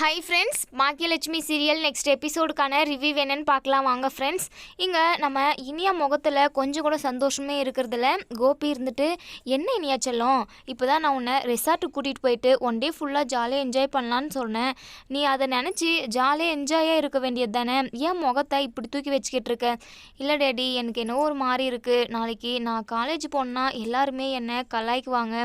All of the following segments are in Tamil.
Hi friends Baakiyalakshmi serial next எபிசோடுக்கான review என்னன்னு பார்க்கலாம். வாங்க ஃப்ரெண்ட்ஸ் இங்கே நம்ம இனியா முகத்தில் கொஞ்சம் கூட சந்தோஷமே இருக்கிறதுல கோபி இருந்துட்டு என்ன இனியா செல்லம்? இப்போ தான் நான் உன்னை ரெசார்ட்டுக்கு கூட்டிகிட்டு போயிட்டு ஒன் டே ஃபுல்லாக ஜாலியாக என்ஜாய் பண்ணலான்னு சொன்னேன். நீ அதை நினச்சி ஜாலியாக என்ஜாயாக இருக்க வேண்டியது தானே? ஏன் முகத்தை இப்படி தூக்கி வச்சுக்கிட்டு இருக்க? இல்லை டேடி எனக்கு என்னவோ ஒரு மாதிரி இருக்குது நாளைக்கு நான் காலேஜ் போனேன்னா எல்லாருமே என்னை கலாய்க்குவாங்க.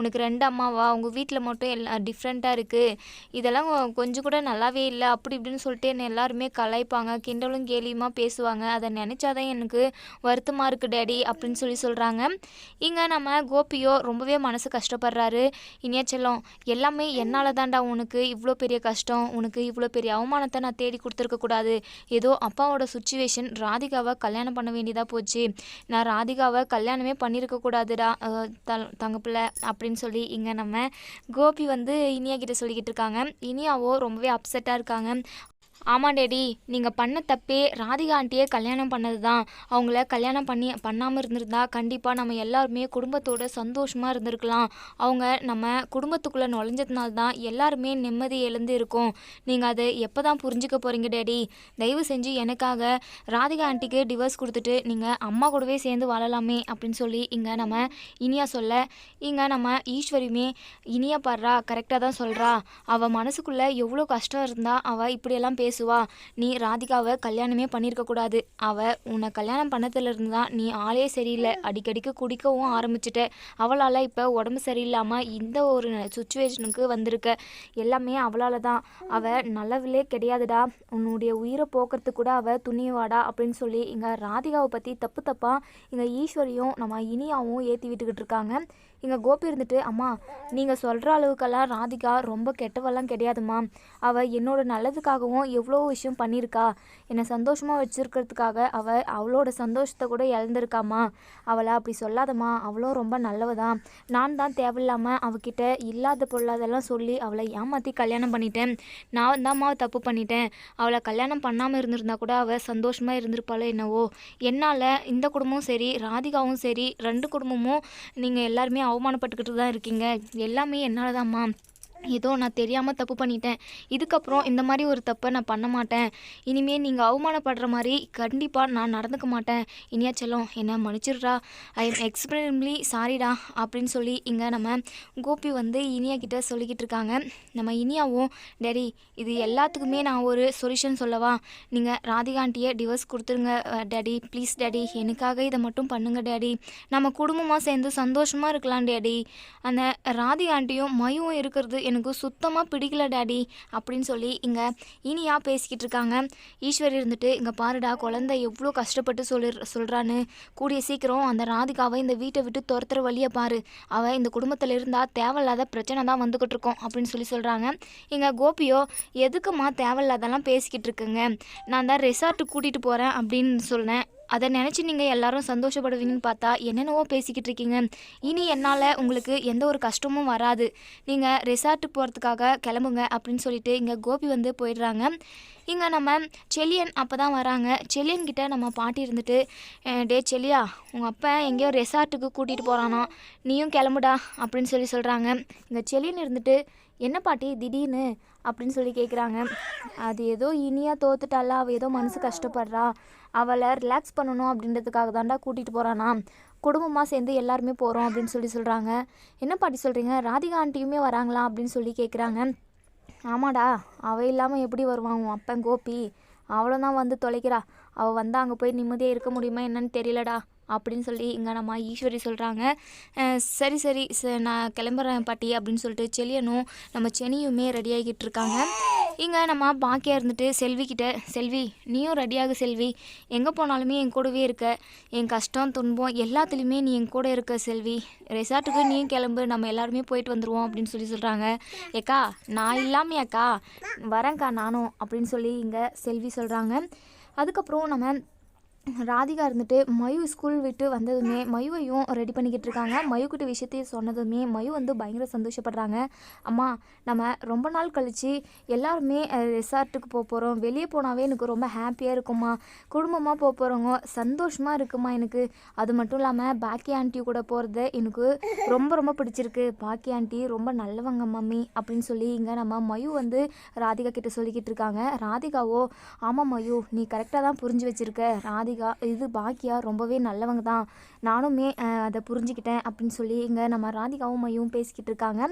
உனக்கு ரெண்டு அம்மாவா? உங்கள் வீட்டில் மட்டும் எல்லா டிஃப்ரெண்ட்டாக இருக்குது இதெல்லாம் கொஞ்சம் கூட நல்லாவே இல்லை அப்படி இப்படின்னு சொல்லிட்டு என்னை எல்லாருமே கலாய்ப்பாங்க. கிண்டலும் கேலியுமா பேசுவாங்க. அதை நினச்சாதான் எனக்கு வருத்தமாக இருக்குது டேடி அப்படின்னு சொல்லி சொல்கிறாங்க இங்கே நம்ம கோபியோ ரொம்பவே மனசு கஷ்டப்படுறாரு. இனியா செல்லம் எல்லாமே என்னால் தான்டா உனக்கு இவ்வளோ பெரிய கஷ்டம் உனக்கு இவ்வளோ பெரிய அவமானத்தை நான் தேடி கொடுத்துருக்கக்கூடாது ஏதோ அப்பாவோட சுச்சுவேஷன் ராதிகாவை கல்யாணம் பண்ண வேண்டியதாக போச்சு. நான் ராதிகாவை கல்யாணமே பண்ணியிருக்க கூடாதுடா அஹ், அப்படின்னு சொல்லி இங்கே நம்ம கோபி வந்து இனியா கிட்ட சொல்லிக்கிட்டு இருக்காங்க. இனியாவோ ரொம்பவே அப்செட்டாக இருக்காங்க. ஆமாம் டேடி நீங்கள் பண்ண தப்பே ராதிகா ஆண்டியே கல்யாணம் பண்ணது தான் அவங்கள கல்யாணம் பண்ணி பண்ணாமல் இருந்திருந்தா கண்டிப்பாக நம்ம எல்லாருமே குடும்பத்தோட சந்தோஷமாக இருந்திருக்கலாம். அவங்க நம்ம குடும்பத்துக்குள்ளே நுழைஞ்சதுனால தான் எல்லாருமே நிம்மதி எழுந்து இருக்கும். நீங்கள் அதை எப்போ தான் புரிஞ்சுக்க போகிறீங்க டேடி? தயவு செஞ்சு எனக்காக ராதிகா ஆண்டிக்கு டிவோர்ஸ் கொடுத்துட்டு நீங்கள் அம்மா கூடவே சேர்ந்து வாழலாமே அப்படின்னு சொல்லி இங்கே நம்ம இனியா சொல்ல இங்கே நம்ம ஈஸ்வரியுமே இனியா பாடுறா கரெக்டாக தான் சொல்கிறா அவள் மனசுக்குள்ளே எவ்வளோ கஷ்டம் இருந்தால் அவள் இப்படியெல்லாம் பேசுவா. நீ ராதிகாவை கல்யாணமே பண்ணியிருக்கக்கூடாது அவள் உன்னை கல்யாணம் பண்ணதுலேருந்து தான் நீ ஆளே சரியில்லை. அடிக்கடிக்கு குடிக்கவும் ஆரம்பிச்சிட்ட. அவளால் இப்போ உடம்பு சரியில்லாமல் இந்த ஒரு சுச்சுவேஷனுக்கு வந்திருக்க. எல்லாமே அவளால் தான் அவள் நல்லவிலே கிடையாதுடா. உன்னுடைய உயிரை போக்குறதுக்கு கூட அவள் துணிவாடா அப்படின்னு சொல்லி இங்கே ராதிகாவை பற்றி தப்பு தப்பாக இங்கே ஈஸ்வரியும் நம்ம இனியாவும் ஏற்றி விட்டுக்கிட்டு இருக்காங்க. இங்கே கோபி இருந்துட்டு அம்மா நீங்கள் சொல்கிற அளவுக்கெல்லாம் ராதிகா ரொம்ப கெட்டவெல்லாம் கிடையாதும்மா. அவள் என்னோட நல்லதுக்காகவும் எவ்வளோ விஷயம் பண்ணியிருக்கா. என்னை சந்தோஷமாக வச்சுருக்கிறதுக்காக அவள் அவளோட சந்தோஷத்தை கூட இழந்திருக்காமா அவளை அப்படி சொல்லாதம்மா. அவளும் ரொம்ப நல்லவ தான் நான் தான் தேவையில்லாமல் அவகிட்ட இல்லாத பொருளாதெல்லாம் சொல்லி அவளை ஏமாற்றி கல்யாணம் பண்ணிட்டேன். நான் தான்மா தப்பு பண்ணிட்டேன். அவளை கல்யாணம் பண்ணாமல் இருந்திருந்தா கூட அவள் சந்தோஷமாக இருந்திருப்பாளோ என்னவோ. என்னால் இந்த குடும்பமும் சரி ராதிகாவும் சரி ரெண்டு குடும்பமும் நீங்கள் எல்லாருமே அவமானப்பட்டுக்கிட்டு தான் இருக்கீங்க. எல்லாமே என்னால் தான்மா ஏதோ நான் தெரியாமல் தப்பு பண்ணிட்டேன். இதுக்கப்புறம் இந்த மாதிரி ஒரு தப்பை நான் பண்ண மாட்டேன். இனிமேல் நீங்கள் அவமானப்படுற மாதிரி கண்டிப்பாக நான் நடந்துக்க மாட்டேன். இனியா செல்லம் என்ன மன்னிச்சிடுறா. ஐ எம் எக்ஸ்பிரம்லி சாரிடா அப்படின்னு சொல்லி இங்கே நம்ம கோபி வந்து இனியா கிட்ட சொல்லிக்கிட்டு இருக்காங்க. நம்ம இனியாவும் டேடி இது எல்லாத்துக்குமே நான் ஒரு சொல்யூஷன் சொல்லவா? நீங்கள் ராதிகாண்டியை டிவோர்ஸ் கொடுத்துருங்க. டேடி ப்ளீஸ் டேடி எனக்காக இதை மட்டும் பண்ணுங்கள் டேடி. நம்ம குடும்பமாக சேர்ந்து சந்தோஷமாக இருக்கலாம் டேடி. அந்த ராதிகாண்டியும் ஆண்டியும் இருக்கிறது எனக்கு சுத்தமாக பிடிக்கல டேடி அப்படின்னு சொல்லி இங்கே இனியா பேசிக்கிட்டு இருக்காங்க. ஈஸ்வரி இருந்துட்டு இங்கே பாருடா குழந்தை எவ்வளோ கஷ்டப்பட்டு சொல்லி சொல்கிறான்னு கூடிய சீக்கிரம் அந்த ராதிகாவை இந்த வீட்டை விட்டு துரத்துற வழியை பாரு. அவள் இந்த குடும்பத்தில் இருந்தால் தேவையில்லாத பிரச்சனை தான் வந்துக்கிட்டு இருக்கோம் அப்படின்னு சொல்லி சொல்கிறாங்க இங்கே கோபியோ எதுக்குமா தேவையில்லாதெல்லாம் பேசிக்கிட்டு இருக்குங்க? நான் தான் ரெசார்ட்டு கூட்டிகிட்டு போகிறேன் அப்படின்னு சொன்னேன். அதை நினச்சி நீங்கள் எல்லாரும் சந்தோஷப்படுவீங்கன்னு பார்த்தா என்னென்னவோ பேசிக்கிட்டு இருக்கீங்க. இனி என்னால் உங்களுக்கு எந்த ஒரு கஷ்டமும் வராது. நீங்கள் ரெசார்ட்டு போகிறதுக்காக கிளம்புங்க அப்படின்னு சொல்லிட்டு இங்கே கோபி வந்து போயிடுறாங்க. இங்கே நம்ம செலியன் அப்போ தான் வராங்க. செல்லியன் கிட்ட நம்ம பாட்டி இருந்துட்டு டே செலியா உங்கள் அப்பா எங்கேயோ ரெசார்ட்டுக்கு கூட்டிகிட்டு போகிறானா நீயும் கிளம்புடா அப்படின்னு சொல்லி சொல்கிறாங்க இங்கே செலியன் இருந்துட்டு என்ன பாட்டி திடீர்னு? அப்படின்னு சொல்லி கேட்குறாங்க அது ஏதோ இனியாக தோத்துட்டால அவள் ஏதோ மனசு கஷ்டப்படுறா? அவளை ரிலாக்ஸ் பண்ணணும் அப்படின்றதுக்காக தாண்டா கூட்டிகிட்டு போகிறானா குடும்பமாக சேர்ந்து எல்லாருமே போகிறோம் அப்படின்னு சொல்லி சொல்கிறாங்க என்ன பாட்டி சொல்கிறீங்க ராதிகா ஆண்டியுமே வராங்களா அப்படின்னு சொல்லி கேட்குறாங்க ஆமாடா அவள் இல்லாமல் எப்படி வருவான் உன் அப்பன் கோபி? அவளை தான் வந்து தொலைக்கிறா. அவள் வந்து அங்கே போய் நிம்மதியாக இருக்க முடியுமா என்னன்னு தெரியலடா அப்படின்னு சொல்லி இங்கே நம்ம ஈஸ்வரி சொல்கிறாங்க சரி சரி ச நான் கிளம்புறேன் பாட்டி அப்படின்னு சொல்லிட்டு செலியனும் நம்ம செனியுமே ரெடி ஆகிக்கிட்டு இருக்காங்க. இங்கே நம்ம பாக்கியாக இருந்துட்டு செல்வி கிட்ட செல்வி நீயும் ரெடியாக செல்வி. எங்கே போனாலுமே என் கூடவே இருக்க. என் கஷ்டம் துன்பம் எல்லாத்துலேயுமே நீ என் கூட இருக்க செல்வி. ரெசார்ட்டுக்கு நீயும் கிளம்பு. நம்ம எல்லாருமே போயிட்டு வந்துடுவோம் அப்படின்னு சொல்லி சொல்கிறாங்க ஏக்கா நான் இல்லாமையாக்கா அக்கா? வரேன்க்கா நானும் அப்படின்னு சொல்லி இங்கே செல்வி சொல்கிறாங்க அதுக்கப்புறம் நம்ம ராதிகா இருந்துட்டு மயு ஸ்கூல் விட்டு வந்ததுமே மயுவையும் ரெடி பண்ணிக்கிட்டு இருக்காங்க. மயுக்கிட்ட விஷயத்தையும் சொன்னதுமே மயு வந்து பயங்கர சந்தோஷப்படுறாங்க. அம்மா நம்ம ரொம்ப நாள் கழித்து எல்லாருமே ரெசார்ட்டுக்கு போக போகிறோம் வெளியே போனாவே எனக்கு ரொம்ப ஹாப்பியாக இருக்கும்மா. குடும்பமாக போக போகிறவங்க சந்தோஷமாக இருக்குமா எனக்கு. அது மட்டும் இல்லாமல் பாக்கி ஆண்டி கூட போகிறது எனக்கு ரொம்ப ரொம்ப பிடிச்சிருக்கு. பாக்கி ஆண்டி ரொம்ப நல்லவங்க மம்மி அப்படின்னு சொல்லி இங்கே நம்ம மயு வந்து ராதிகா கிட்ட சொல்லிக்கிட்டு இருக்காங்க. ராதிகாவோ ஆமாம் மயு நீ கரெக்டாக தான் புரிஞ்சு வச்சிருக்க. ராதிகா இது பாக்கியா ரொம்பவே நல்லவங்க தான். நானுமே அதை புரிஞ்சுக்கிட்டேன் அப்படின்னு சொல்லி இங்கே நம்ம ராதிகாவும் மையும் பேசிக்கிட்டு இருக்காங்க.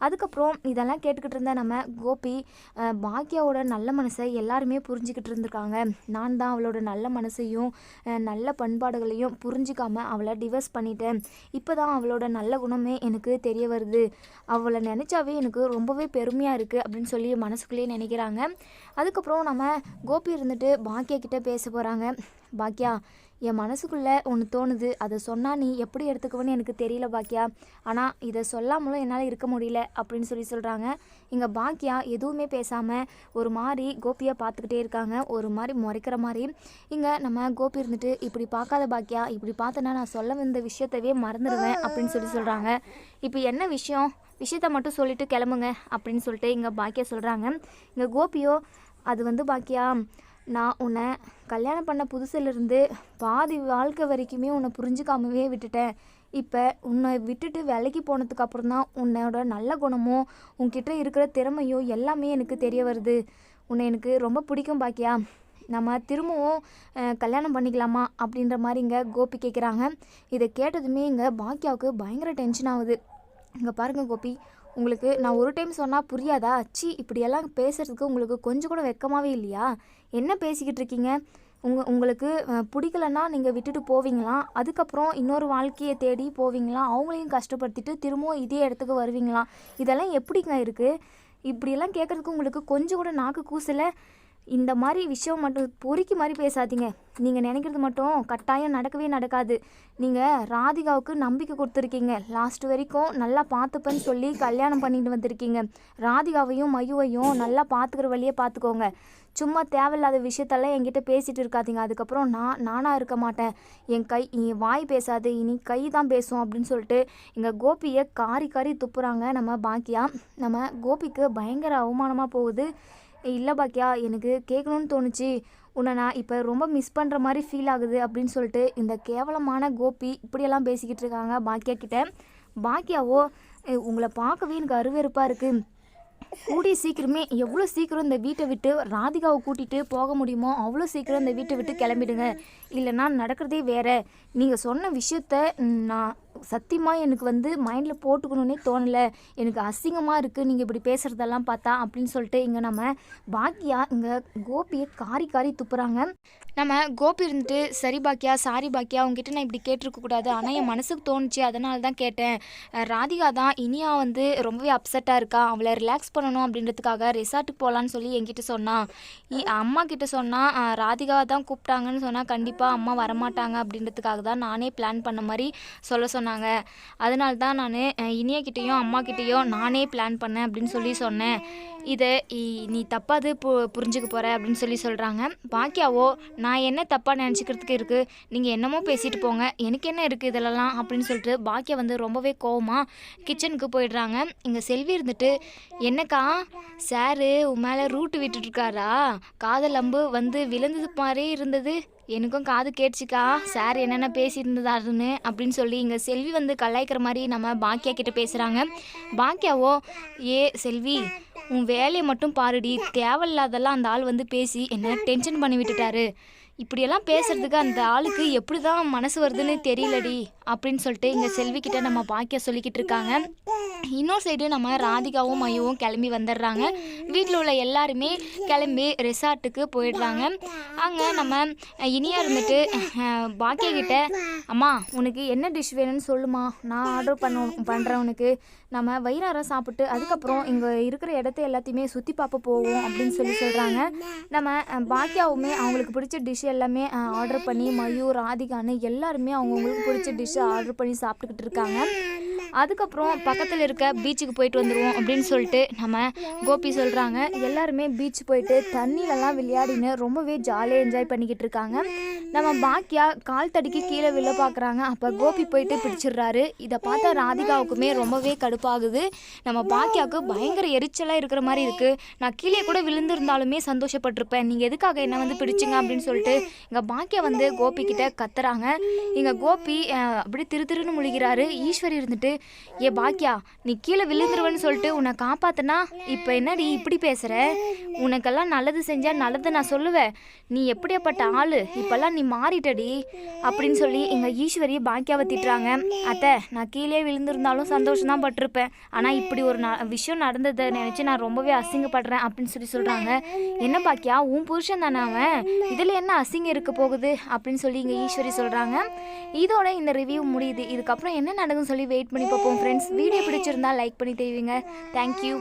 அதுக்கப்புறம் இதெல்லாம் கேட்டுக்கிட்டு இருந்த நம்ம கோபி அஹ், பாக்கியாவோட நல்ல மனசை எல்லாருமே புரிஞ்சுக்கிட்டு இருந்திருக்காங்க. நான் தான் அவளோட நல்ல மனசையும் நல்ல பண்பாடுகளையும் புரிஞ்சிக்காம அவளை டிவர்ஸ் பண்ணிட்டேன். இப்போ தான் அவளோட நல்ல குணமே எனக்கு தெரிய வருது. அவளை நினச்சாவே எனக்கு ரொம்பவே பெருமையாக இருக்குது அப்படின்னு சொல்லி மனசுக்குள்ளேயே நினைக்கிறாங்க. அதுக்கப்புறம் நம்ம கோபி இருந்துட்டு பாக்கியா கிட்டே பேச போகிறாங்க பாக்கியா என் மனசுக்குள்ளே ஒன்று தோணுது. அதை சொன்னால் நீ எப்படி எடுத்துக்குவேன்னு எனக்கு தெரியல பாக்கியா. ஆனால் இதை சொல்லாமலும் என்னால் இருக்க முடியல அப்படின்னு சொல்லி சொல்கிறாங்க இங்கே பாக்கியா எதுவுமே பேசாமல் ஒரு மாதிரி கோபியை பார்த்துக்கிட்டே இருக்காங்க. ஒரு மாதிரி முறைக்கிற மாதிரி. இங்கே நம்ம கோபி இருந்துட்டு இப்படி பார்க்காத பாக்கியா. இப்படி பார்த்தனா நான் சொல்ல வந்த விஷயத்தவே மறந்துடுவேன் அப்படின்னு சொல்லி சொல்கிறாங்க இப்போ என்ன விஷயம்? விஷயத்த மட்டும் சொல்லிட்டு கிளம்புங்க அப்படின்னு சொல்லிட்டு இங்கே பாக்கியா சொல்கிறாங்க இங்கே கோபியோ அது வந்து பாக்கியா நான் உன்னை கல்யாணம் பண்ண புதுசுலேருந்து பாதி வாழ்க்கை வரைக்குமே உன்னை புரிஞ்சுக்காமவே விட்டுட்டேன். இப்போ உன்னை விட்டுட்டு வேலைக்கு போனதுக்கப்புறம் தான் உன்னோட நல்ல குணமோ உன்கிட்ட இருக்கிற திறமையோ எல்லாமே எனக்கு தெரிய வருது. உன்னை எனக்கு ரொம்ப பிடிக்கும் பாக்கியா. நம்ம திரும்பவும் கல்யாணம் பண்ணிக்கலாமா அப்படின்ற மாதிரி இங்கே கோபி கேட்குறாங்க இதை கேட்டதுமே இங்கே பாக்கியாவுக்கு பயங்கர டென்ஷன் ஆகுது. இங்கே பாருங்கள் கோபி உங்களுக்கு நான் ஒரு டைம் சொன்னால் புரியாதா? சி இப்படியெல்லாம் பேசுகிறதுக்கு உங்களுக்கு கொஞ்சம் கூட வெக்கமாகவே இல்லையா? என்ன பேசிக்கிட்டு இருக்கீங்க? உங்கள் உங்களுக்கு பிடிக்கலன்னா நீங்கள் விட்டுட்டு போவீங்களா? அதுக்கப்புறம் இன்னொரு வாழ்க்கையை தேடி போவீங்களா? அவங்களையும் கஷ்டப்படுத்திட்டு திரும்பவும் இதே இடத்துக்கு வருவீங்களா? இதெல்லாம் எப்படிங்க இருக்குது இப்படியெல்லாம் கேட்குறதுக்கு உங்களுக்கு கொஞ்சம் கூட நாக்கு கூசலை. இந்த மாதிரி விஷயம் மட்டும் பொறுக்கி மாதிரி பேசாதீங்க. நீங்கள் நினைக்கிறது மட்டும் கட்டாயம் நடக்கவே நடக்காது. நீங்கள் ராதிகாவுக்கு நம்பிக்கை கொடுத்துருக்கீங்க. லாஸ்ட் வரைக்கும் நல்லா பார்த்துப்பேன்னு சொல்லி கல்யாணம் பண்ணிட்டு வந்திருக்கீங்க. ராதிகாவையும் மயுவையும் நல்லா பார்த்துக்கிற வழியே பார்த்துக்கோங்க. சும்மா தேவையில்லாத விஷயத்தெல்லாம் என்கிட்ட பேசிகிட்டு இருக்காதீங்க. அதுக்கப்புறம் நான் நானாக இருக்க மாட்டேன். என் கை என் வாய் பேசாது. இனி கை தான் பேசும் அப்படின்னு சொல்லிட்டு எங்கள் கோபியை காரி காரி துப்புறாங்க நம்ம பாக்கியா. நம்ம கோபிக்கு பயங்கர அவமானமாக போகுது. இல்லை பாக்கியா எனக்கு கேட்கணும்னு தோணுச்சு. உன்னை நான் இப்போ ரொம்ப மிஸ் பண்ணுற மாதிரி ஃபீல் ஆகுது அப்படின்னு சொல்லிட்டு இந்த கேவலமான கோபி இப்படியெல்லாம் பேசிக்கிட்டு இருக்காங்க பாக்கியா கிட்ட. பாக்கியாவோ உங்களை பார்க்கவே எனக்கு அருவெருப்பாக இருக்குது கூடிய சீக்கிரமே எவ்வளோ சீக்கிரம் இந்த வீட்டை விட்டு ராதிகாவை கூட்டிகிட்டு போக முடியுமோ அவ்வளோ சீக்கிரம் இந்த வீட்டை விட்டு கிளம்பிடுங்க. இல்லைன்னா நடக்கிறதே வேறு. நீங்கள் சொன்ன விஷயத்த நான் சத்தியமாக எனக்கு வந்து மைண்டில் போட்டுக்கணுன்னே தோணலை. எனக்கு அசிங்கமாக இருக்குது நீங்கள் இப்படி பேசுகிறதெல்லாம் பார்த்தா அப்படின்னு சொல்லிட்டு இங்கே நம்ம பாக்கியா இங்கே கோபியை காரி காரி துப்புறாங்க. நம்ம கோபி இருந்துட்டு சரி பாக்கியா சாரி பாக்கியா உங்ககிட்ட நான் இப்படி கேட்டிருக்கக்கூடாது ஆனால் என் மனசுக்கு தோணுச்சு. அதனால தான் கேட்டேன். ராதிகா தான் இனியா வந்து ரொம்பவே அப்செட்டாக இருக்கா? அவளை ரிலாக்ஸ் பண்ணணும் அப்படின்றதுக்காக ரிசார்ட்டுக்கு போகலான்னு சொல்லி என்கிட்ட சொன்னான் இ- அம்மா கிட்ட சொன்னால் ராதிகாவை தான் கூப்பிட்டாங்கன்னு சொன்னால் கண்டிப்பாக அம்மா வரமாட்டாங்க. அப்படின்றதுக்காக தான் நானே பிளான் பண்ண மாதிரி சொல்ல சொன்னாங்க. அதனால தான் நான் இனியக்கிட்டேயும் அம்மாக்கிட்டேயும் நானே பிளான் பண்ணேன் அப்படின்னு சொல்லி சொன்னேன். இதை நீ நீ தப்பாது பு புரிஞ்சுக்க போகிற அப்படின்னு சொல்லி சொல்கிறாங்க பாக்கியாவோ நான் என்ன தப்பாக நினச்சிக்கிறதுக்கு இருக்குது நீங்கள் என்னமோ பேசிட்டு போங்க. எனக்கு என்ன இருக்குது இதெல்லாம் அப்படின்னு சொல்லிட்டு பாக்கியா வந்து ரொம்பவே கோவமாக கிச்சனுக்கு போயிடுறாங்க. இங்கே செல்வி இருந்துட்டு என்னக்கா சாரு உன் மேலே ரூட்டு விட்டுட்ருக்காரா காதல் அம்பு வந்து விழுந்தது மாதிரி இருந்தது. எனக்கும் காது கேட்டுச்சுக்கா. சார் என்னென்ன பேசியிருந்ததாருன்னு அப்படின்னு சொல்லி இங்கே செல்வி வந்து கலாய்க்கிற மாதிரி நம்ம பாக்கியா கிட்ட பேசுகிறாங்க பாக்கியாவோ ஏ செல்வி உன் வேலையை மட்டும் பாருடி. தேவையில்லாதெல்லாம் அந்த ஆள் வந்து பேசி என்ன டென்ஷன் பண்ணி விட்டுட்டாரு. இப்படியெல்லாம் பேசுறதுக்கு அந்த ஆளுக்கு எப்படி தான் மனசு வருதுன்னு தெரியலடி. அப்படின்னு சொல்லிட்டு இங்கே செல்விக்கிட்ட நம்ம பாக்கிய சொல்லிக்கிட்டு இருக்காங்க. இன்னொரு சைடு நம்ம ராதிகாவும் மையவும் கிளம்பி வந்துடுறாங்க. வீட்டில் உள்ள எல்லாருமே கிளம்பி ரெசார்ட்டுக்கு போயிடுறாங்க. அங்கே நம்ம இனியா இருந்துட்டு பாக்கியக்கிட்ட அம்மா உனக்கு என்ன டிஷ் வேணும்னு சொல்லுமா? நான் ஆர்டர் பண்ண பண்ணுறேன் உனக்கு. நம்ம வயிறாரம் சாப்பிட்டு அதுக்கப்புறம் இங்கே இருக்கிற இடத்த எல்லாத்தையுமே சுற்றி பார்ப்ப போவோம் அப்படின்னு சொல்லி சொல்கிறாங்க நம்ம பாக்கியாவுமே அவங்களுக்கு பிடிச்ச டிஷ் எல்லாமே ஆர்டர் பண்ணி மயூர் ராதிகான்னு எல்லாருமே அவங்கவுங்களுக்கு பிடிச்ச டிஷ்ஷை ஆர்டர் பண்ணி சாப்பிட்டுக்கிட்டு இருக்காங்க. அதுக்கப்புறம் பக்கத்தில் இருக்க பீச்சுக்கு போயிட்டு வந்துடுவோம் அப்படின்னு சொல்லிட்டு நம்ம கோபி சொல்கிறாங்க எல்லாருமே பீச் போயிட்டு தண்ணியிலலாம் விளையாடின்னு ரொம்பவே ஜாலியாக என்ஜாய் பண்ணிக்கிட்டு இருக்காங்க. நம்ம பாக்கியா கால் தடுக்கி கீழே விழ பார்க்குறாங்க அப்போ கோபி போயிட்டு பிடிச்சிடுறாரு. இதை பார்த்த ராதிகாவுக்குமே ரொம்பவே கடுப்பாகுது. நம்ம பாக்கியாவுக்கு பயங்கர எரிச்சலாக இருக்கிற மாதிரி இருக்குது நான் கீழே கூட விழுந்திருந்தாலுமே சந்தோஷப்பட்டிருப்பேன். நீங்கள் எதுக்காக என்ன வந்து பிடிச்சிங்க அப்படின்னு சொல்லிட்டு எங்கள் பாக்கியா வந்து கோபி கிட்ட கத்துறாங்க. எங்கள் கோபி அப்படி அப்படியே திரு திருன்னு முழிக்கிறாரு. ஈஸ்வரி இருந்துட்டு ஏ பாக்கியா நீ கீழே விழுந்துருவேன்னு சொல்லிட்டு உன்னை காப்பாத்துனா இப்போ என்னடி இப்படி பேசுகிற உனக்கெல்லாம் நல்லது செஞ்சால் நல்லது நான் சொல்லுவேன். நீ எப்படியாப்பட்ட ஆளு? இப்போல்லாம் நீ மாறிட்டடி. அப்படின்னு சொல்லி எங்கள் ஈஸ்வரியை பாக்கியாவை திட்டுறாங்க. அத்தை நான் கீழே விழுந்திருந்தாலும் சந்தோஷம் தான் பட்டிருப்பேன். ஆனால் இப்படி ஒரு ந விஷயம் நடந்ததை நினச்சி நான் ரொம்பவே அசிங்கப்படுறேன் அப்படின்னு சொல்லி சொல்கிறாங்க என்ன பாக்கியா உன் புருஷன் தானே அவன்? இதில் என்ன அசிங்கம் இருக்க போகுது? அப்படின்னு சொல்லி இங்கே ஈஸ்வரி சொல்கிறாங்க இதோட இந்த ரிவ்யூ முடியுது. இதுக்கப்புறம் என்ன நடக்கும்னு சொல்லி வெயிட் பண்ணி பார்ப்போம் ஃப்ரெண்ட்ஸ் வீடியோ பிடிச்சிருந்தா லைக் பண்ணி தெரிவிங்க. தேங்க்யூ